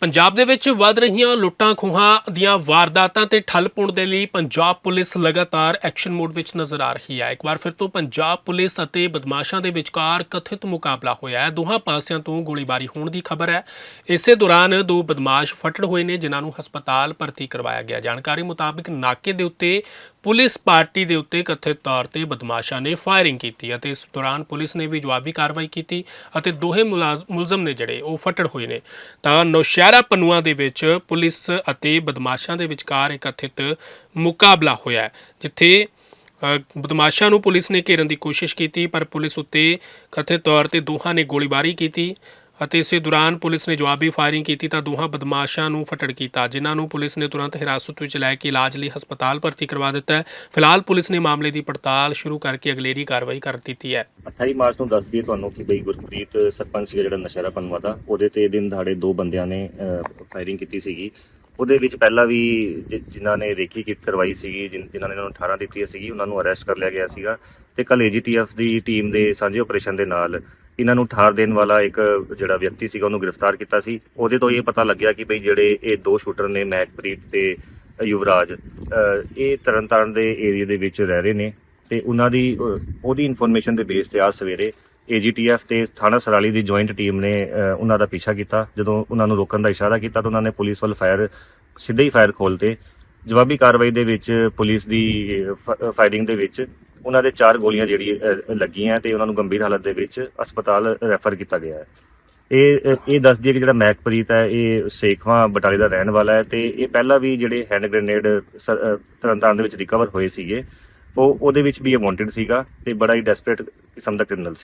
ਪੰਜਾਬ ਦੇ ਵਿੱਚ ਵੱਧ ਰਹੀਆਂ ਲੁੱਟਾਂ ਖੋਹਾਂ ਦੀਆਂ ਵਾਰਦਾਤਾਂ ਤੇ ਠੱਲ ਪਾਉਣ ਦੇ ਲਈ ਪੰਜਾਬ ਪੁਲਿਸ ਲਗਾਤਾਰ ਐਕਸ਼ਨ ਮੋਡ ਵਿੱਚ ਨਜ਼ਰ ਆ ਰਹੀ ਹੈ। ਇੱਕ ਵਾਰ ਫਿਰ ਤੋਂ ਪੰਜਾਬ ਪੁਲਿਸ ਅਤੇ ਬਦਮਾਸ਼ਾਂ ਦੇ ਵਿਚਕਾਰ ਕਥਿਤ ਮੁਕਾਬਲਾ ਹੋਇਆ ਹੈ। ਦੋਹਾਂ ਪਾਸਿਆਂ ਤੋਂ ਗੋਲੀਬਾਰੀ ਹੋਣ ਦੀ ਖਬਰ ਹੈ। ਇਸੇ ਦੌਰਾਨ ਦੋ ਬਦਮਾਸ਼ ਫੱਟੜ ਹੋਏ ਨੇ, ਜਿਨ੍ਹਾਂ ਨੂੰ ਹਸਪਤਾਲ ਭਰਤੀ ਕਰਵਾਇਆ ਗਿਆ। ਜਾਣਕਾਰੀ ਮੁਤਾਬਕ ਨਾਕੇ ਦੇ ਉੱਤੇ, ਪੁਲਿਸ ਪਾਰਟੀ ਦੇ ਉੱਤੇ ਕਥਿਤ ਤੌਰ ਤੇ ਬਦਮਾਸ਼ਾਂ ਨੇ ਫਾਇਰਿੰਗ ਕੀਤੀ ਅਤੇ ਇਸ ਦੌਰਾਨ ਪੁਲਿਸ ਨੇ ਵੀ ਜਵਾਬੀ ਕਾਰਵਾਈ ਕੀਤੀ ਅਤੇ ਦੋਹੇ ਮੁਲਾਜ਼- ਮੁਲਜ਼ਮ ਨੇ ਜਿਹੜੇ ਉਹ ਫੱਟੜ ਹੋਏ ਨੇ। ਤਾਂ ਨੌਸ਼ਹਿਰਾ ਪਨੂਆ ਦੇ ਵਿੱਚ ਪੁਲਿਸ ਅਤੇ ਬਦਮਾਸ਼ਾਂ ਦੇ ਵਿਚਕਾਰ ਇੱਕ ਕਥਿਤ ਮੁਕਾਬਲਾ ਹੋਇਆ ਜਿੱਥੇ ਅ, ਬਦਮਾਸ਼ਾਂ ਨੂੰ ਪੁਲਿਸ ਨੇ ਘੇਰਨ ਦੀ ਕੋਸ਼ਿਸ਼ ਕੀਤੀ ਪਰ ਪੁਲਿਸ ਉੱਤੇ ਕਥਿਤ ਤੌਰ ਤੇ ਦੋਹਾਂ ਨੇ ਗੋਲੀਬਾਰੀ ਕੀਤੀ। ਅਤੇ ਇਸੇ ਦੌਰਾਨ ਪੁਲਿਸ ਨੇ ਜਵਾਬੀ ਫਾਇਰਿੰਗ ਕੀਤੀ ਤਾਂ ਦੋਹਾਂ ਬਦਮਾਸ਼ਾਂ ਨੂੰ ਫੱਟੜ ਕੀਤਾ, ਜਿਨ੍ਹਾਂ ਨੂੰ ਪੁਲਿਸ ਨੇ ਤੁਰੰਤ ਹਿਰਾਸਤ ਵਿੱਚ ਲੈ ਕੇ ਇਲਾਜ ਲਈ ਹਸਪਤਾਲ ਭਰਤੀ ਕਰਵਾ ਦਿੱਤਾ ਹੈ। ਫਿਲਹਾਲ ਪੁਲਿਸ ਨੇ ਮਾਮਲੇ ਦੀ ਪੜਤਾਲ ਸ਼ੁਰੂ ਕਰਕੇ ਅਗਲੇਰੀ ਕਾਰਵਾਈ ਕਰ ਦਿੱਤੀ ਹੈ। 28 ਮਾਰਚ ਨੂੰ ਦੱਸ ਦਈਏ ਤੁਹਾਨੂੰ ਕਿ ਬਈ ਗੁਰਪ੍ਰੀਤ ਸਰਪੰਚ ਸੀਗਾ ਜਿਹੜਾ ਨਸ਼ਹਿਰਾ ਪਨਵਾ ਉਹਦੇ ਤੇ ਦਿਨ ਦਹਾੜੇ ਦੋ ਬੰਦਿਆਂ ਨੇ ਫਾਇਰਿੰਗ ਕੀਤੀ ਸੀਗੀ। ਉਹਦੇ ਵਿੱਚ ਪਹਿਲਾਂ ਵੀ ਜਿਨ੍ਹਾਂ ਨੇ ਰੇਕੀ ਕੀ ਕਰਵਾਈ ਸੀਗੀ, ਜਿਨ- ਜਿਨ੍ਹਾਂ ਨੇ ਇਹਨਾਂ ਨੂੰ 18 ਦਿੱਤੀਆਂ ਸੀਗੀ, ਉਹਨਾਂ ਨੂੰ ਅਰੈਸਟ ਕਰ ਲਿਆ ਗਿਆ ਸੀਗਾ। ਤੇ ਕੱਲ ਏਜੀਟੀਐਫ ਦੀ ਟੀਮ ਦੇ ਸਾਂਝੇ ਆਪਰੇਸ਼ਨ ਦੇ ਨਾਲ ਇਹਨਾਂ ਨੂੰ ਠਾਰ ਦੇਣ ਵਾਲਾ ਇੱਕ ਜਿਹੜਾ ਵਿਅਕਤੀ ਸੀਗਾ ਉਹਨੂੰ ਗ੍ਰਿਫਤਾਰ ਕੀਤਾ ਸੀ। ਉਹਦੇ ਤੋਂ ਇਹ ਪਤਾ ਲੱਗਿਆ ਕਿ ਬਈ ਜਿਹੜੇ ਇਹ ਦੋ ਸ਼ੂਟਰ ਨੇ ਮਹਿਕਪ੍ਰੀਤ ਤੇ ਯੁਵਰਾਜ ਇਹ ਤਰਨਤਾਰਨ ਦੇ ਏਰੀਆ ਦੇ ਵਿੱਚ ਰਹਿ ਰਹੇ ਨੇ ਤੇ ਉਹਨਾਂ ਦੀ ਉਹਦੀ ਇਨਫੋਰਮੇਸ਼ਨ ਦੇ ਬੇਸ ਤੇ ਆ ਸਵੇਰੇ ਏਜੀਟੀਐਫ ਤੇ ਥਾਣਾ ਸਰਾਲੀ ਦੀ ਜੁਆਇੰਟ ਟੀਮ ਨੇ ਅਹ, ਉਹਨਾਂ ਦਾ ਪਿੱਛਾ ਕੀਤਾ। ਜਦੋਂ ਉਹਨਾਂ ਨੂੰ ਰੋਕਣ ਦਾ ਇਸ਼ਾਰਾ ਕੀਤਾ ਤਾਂ ਉਹਨਾਂ ਨੇ ਪੁਲਿਸ ਵੱਲ ਫਾਇਰ ਸਿੱਧੇ ਹੀ ਫਾਇਰ ਖੋਲਤੇ ਜਵਾਬੀ ਕਾਰਵਾਈ ਦੇ ਵਿੱਚ ਪੁਲਿਸ ਦੀ ਫਾਇਰਿੰਗ ਦੇ ਵਿੱਚ ਉਹਨਾਂ ਦੇ ਚਾਰ ਗੋਲੀਆਂ ਜਿਹੜੀ ਅਹ, ਲੱਗੀਆਂ ਤੇ ਉਹਨਾਂ ਨੂੰ ਗੰਭੀਰ ਹਾਲਤ ਦੇ ਵਿੱਚ ਹਸਪਤਾਲ ਰੈਫਰ ਕੀਤਾ ਗਿਆ ਹੈ। ਇਹ ਇਹ ਦੱਸਦੀ ਹੈ ਕਿ ਜਿਹੜਾ ਮਹਿਕਪ੍ਰੀਤ ਹੈ ਇਹ ਸੇਖਵਾਂ ਬਟਾਲੇ ਦਾ ਰਹਿਣ ਵਾਲਾ ਹੈ ਤੇ ਇਹ ਪਹਿਲਾਂ ਵੀ ਜਿਹੜੇ ਹੈਂਡ ਗ੍ਰੇਨੇਡ ਤਰਨਤਾਰਨ ਦੇ ਵਿੱਚ ਰਿਕਵਰ ਹੋਏ ਸੀਗੇ। ਉਹ ਉਹਦੇ ਵਿੱਚ ਵੀ ਇਹ ਵਾਂਟਡ ਸੀਗਾ ਤੇ ਬੜਾ ਹੀ ਡੈਸਪਰੇਟ ਕਿਸਮ ਦਾ ਕ੍ਰਿਮੀਨਲ ਸੀ